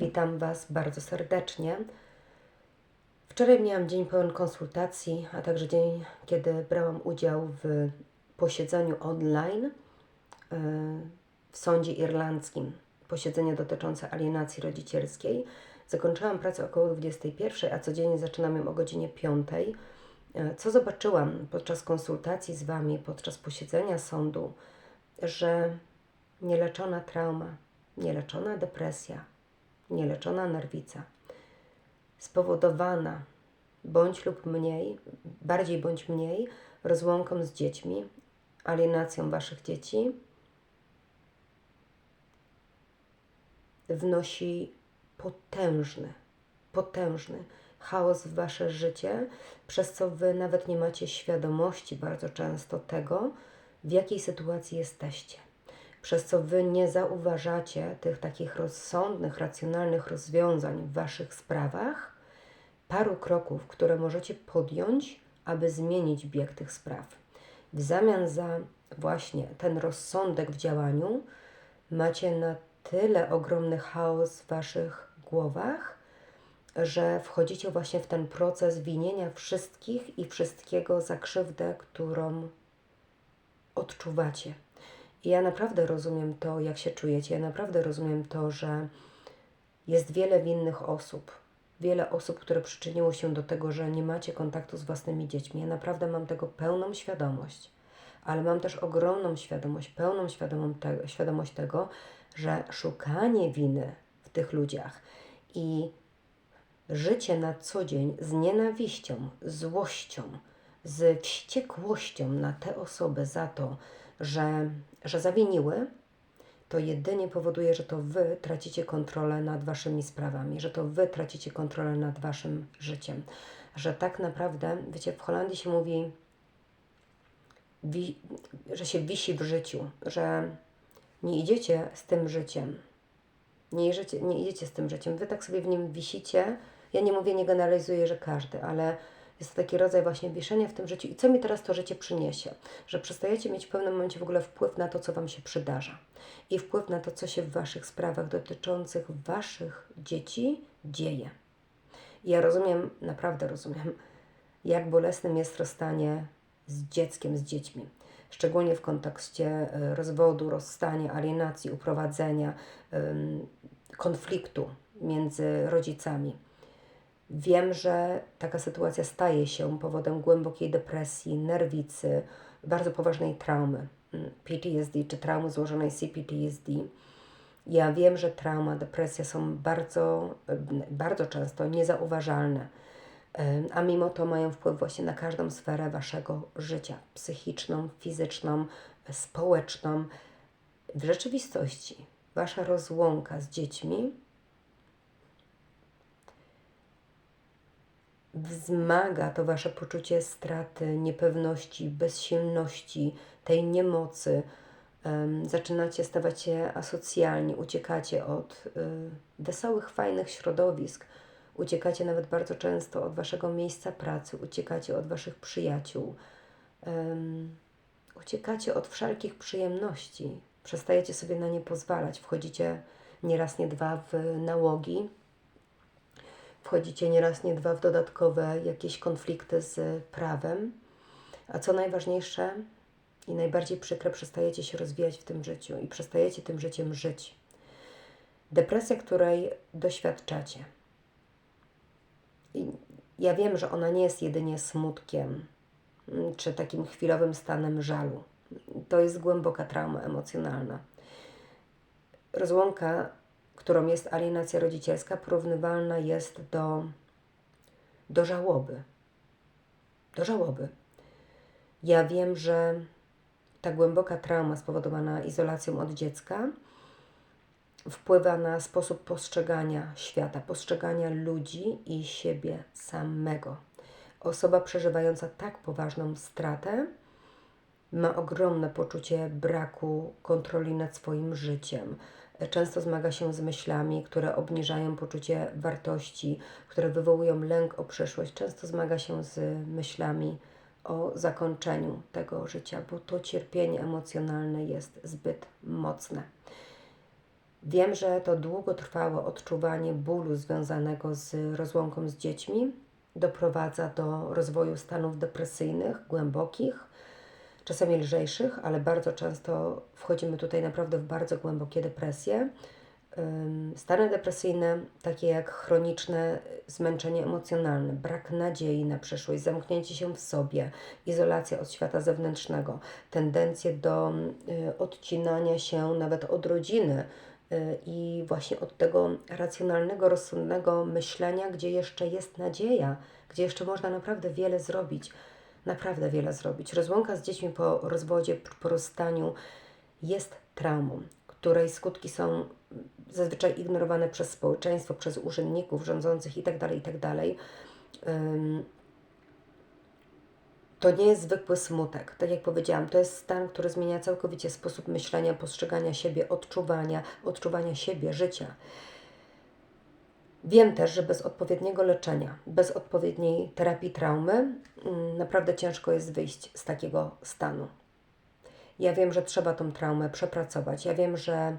Witam Was bardzo serdecznie. Wczoraj miałam dzień pełen konsultacji, a także dzień, kiedy brałam udział w posiedzeniu online e, w sądzie irlandzkim. Posiedzenie dotyczące alienacji rodzicielskiej. Zakończyłam pracę około 21, a codziennie zaczynam ją o godzinie 5. E, Co zobaczyłam podczas konsultacji z Wami, podczas posiedzenia sądu, że nieleczona trauma, nieleczona depresja, nieleczona nerwica, spowodowana bądź lub mniej, bardziej bądź mniej, rozłąką z dziećmi, alienacją Waszych dzieci, wnosi potężny, potężny chaos w Wasze życie, przez co Wy nawet nie macie świadomości bardzo często tego, w jakiej sytuacji jesteście. Przez co Wy nie zauważacie tych takich rozsądnych, racjonalnych rozwiązań w Waszych sprawach, paru kroków, które możecie podjąć, aby zmienić bieg tych spraw. W zamian za właśnie ten rozsądek w działaniu, macie na tyle ogromny chaos w Waszych głowach, że wchodzicie właśnie w ten proces winienia wszystkich i wszystkiego za krzywdę, którą odczuwacie. Ja naprawdę rozumiem to, jak się czujecie. Ja naprawdę rozumiem to, że jest wiele winnych osób. Wiele osób, które przyczyniło się do tego, że nie macie kontaktu z własnymi dziećmi. Ja naprawdę mam tego pełną świadomość, ale mam też ogromną świadomość, pełną świadomość tego, że szukanie winy w tych ludziach i życie na co dzień z nienawiścią, złością, z wściekłością na te osoby za to, że, że zawiniły, to jedynie powoduje, że to Wy tracicie kontrolę nad Waszymi sprawami, że to Wy tracicie kontrolę nad Waszym życiem. Że tak naprawdę, wiecie, w Holandii się mówi, wi, że się wisi w życiu, że nie idziecie z tym życiem. Nie idziecie, nie idziecie z tym życiem. Wy tak sobie w nim wisicie. Ja nie mówię, nie generalizuję, że każdy, ale jest to taki rodzaj właśnie wieszenia w tym życiu. I co mi teraz to życie przyniesie? Że przestajecie mieć w pewnym momencie w ogóle wpływ na to, co Wam się przydarza. I wpływ na to, co się w Waszych sprawach dotyczących Waszych dzieci dzieje. I ja rozumiem, naprawdę rozumiem, jak bolesnym jest rozstanie z dzieckiem, z dziećmi. Szczególnie w kontekście e, rozwodu, rozstania, alienacji, uprowadzenia, konfliktu między rodzicami Wiem, że taka sytuacja staje się powodem głębokiej depresji, nerwicy, bardzo poważnej traumy mm, PTSD czy traumy złożonej CPTSD. Ja wiem, że trauma, depresja są bardzo, bardzo często niezauważalne, a mimo to mają wpływ właśnie na każdą sferę Waszego życia psychiczną, fizyczną, społeczną. W rzeczywistości Wasza rozłąka z dziećmi wzmaga to wasze poczucie straty, niepewności, bezsilności, tej niemocy. Zaczynacie stawać się asocjalni, uciekacie od y, wesołych, fajnych środowisk, uciekacie nawet bardzo często od waszego miejsca pracy, uciekacie od waszych przyjaciół, uciekacie od wszelkich przyjemności, przestajecie sobie na nie pozwalać, wchodzicie nieraz, nie dwa w nałogi, wchodzicie nieraz, nie dwa w dodatkowe jakieś konflikty z prawem, a co najważniejsze i najbardziej przykre, przestajecie się rozwijać w tym życiu i przestajecie tym życiem żyć. Depresja, której doświadczacie. I ja wiem, że ona nie jest jedynie smutkiem mm, czy takim chwilowym stanem żalu. To jest głęboka trauma emocjonalna. Rozłąka którą jest alienacja rodzicielska, porównywalna jest do, do żałoby. Do żałoby. Ja wiem, że ta głęboka trauma spowodowana izolacją od dziecka wpływa na sposób postrzegania świata, postrzegania ludzi i siebie samego. Osoba przeżywająca tak poważną stratę ma ogromne poczucie braku kontroli nad swoim życiem często zmaga się z myślami, które obniżają poczucie wartości, które wywołują lęk o przyszłość, często zmaga się z myślami o zakończeniu tego życia, bo to cierpienie emocjonalne jest zbyt mocne. Wiem, że to długotrwałe odczuwanie bólu związanego z rozłąką z dziećmi doprowadza do rozwoju stanów depresyjnych, głębokich, czasami lżejszych, ale bardzo często wchodzimy tutaj naprawdę w bardzo głębokie depresje. Stany depresyjne, takie jak chroniczne zmęczenie emocjonalne, brak nadziei na przyszłość, zamknięcie się w sobie, izolacja od świata zewnętrznego, tendencje do y, odcinania się nawet od rodziny y, i właśnie od tego racjonalnego, rozsądnego myślenia, gdzie jeszcze jest nadzieja, gdzie jeszcze można naprawdę wiele zrobić. Naprawdę wiele zrobić. Rozłąka z dziećmi po rozwodzie, po rozstaniu jest traumą, której skutki są zazwyczaj ignorowane przez społeczeństwo, przez urzędników rządzących itd. itd. Ym, To nie jest zwykły smutek. Tak jak powiedziałam, to jest stan, który zmienia całkowicie sposób myślenia, postrzegania siebie, odczuwania, odczuwania siebie, życia. Wiem też, że bez odpowiedniego leczenia, bez odpowiedniej terapii traumy, mm, naprawdę ciężko jest wyjść z takiego stanu. Ja wiem, że trzeba tą traumę przepracować. Ja wiem, że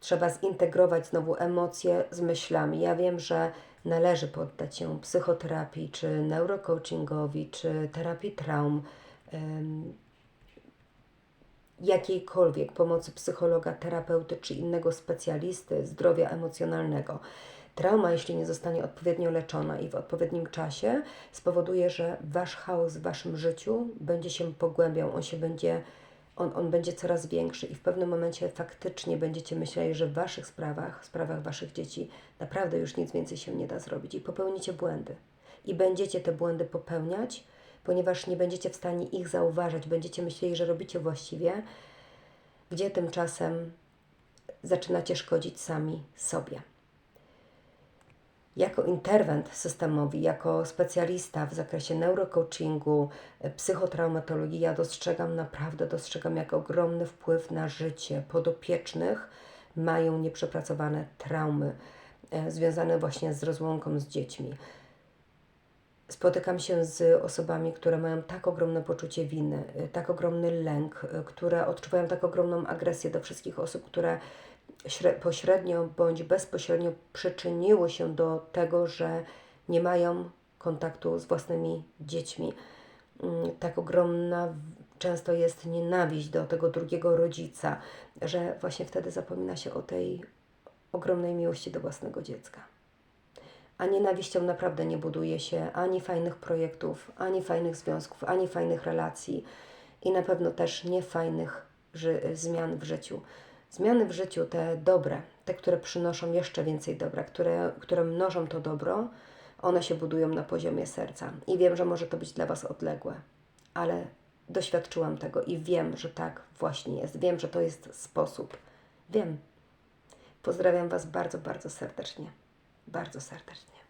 trzeba zintegrować znowu emocje z myślami. Ja wiem, że należy poddać się psychoterapii, czy neurocoachingowi, czy terapii traum, jakiejkolwiek pomocy psychologa, terapeuty czy innego specjalisty zdrowia emocjonalnego. Trauma, jeśli nie zostanie odpowiednio leczona i w odpowiednim czasie, spowoduje, że wasz chaos w waszym życiu będzie się pogłębiał, on się będzie, on, on będzie coraz większy i w pewnym momencie faktycznie będziecie myśleli, że w waszych sprawach, sprawach waszych dzieci naprawdę już nic więcej się nie da zrobić i popełnicie błędy. I będziecie te błędy popełniać, ponieważ nie będziecie w stanie ich zauważać, będziecie myśleli, że robicie właściwie, gdzie tymczasem zaczynacie szkodzić sami sobie. Jako interwent systemowy, jako specjalista w zakresie neurocoachingu, psychotraumatologii, ja dostrzegam, naprawdę dostrzegam, jak ogromny wpływ na życie podopiecznych mają nieprzepracowane traumy e, związane właśnie z rozłąką z dziećmi. Spotykam się z osobami, które mają tak ogromne poczucie winy, y, tak ogromny lęk, y, które odczuwają tak ogromną agresję do wszystkich osób, które śre- pośrednio bądź bezpośrednio przyczyniły się do tego, że nie mają kontaktu z własnymi dziećmi. Mm, Tak ogromna często jest nienawiść do tego drugiego rodzica, że właśnie wtedy zapomina się o tej ogromnej miłości do własnego dziecka. A nienawiścią naprawdę nie buduje się ani fajnych projektów, ani fajnych związków, ani fajnych relacji i na pewno też nie fajnych ży- zmian w życiu. Zmiany w życiu, te dobre, te, które przynoszą jeszcze więcej dobra, które, które mnożą to dobro, one się budują na poziomie serca. I wiem, że może to być dla Was odległe, ale doświadczyłam tego i wiem, że tak właśnie jest. Wiem, że to jest sposób. Wiem. Pozdrawiam Was bardzo, bardzo serdecznie. Bardzo serdecznie.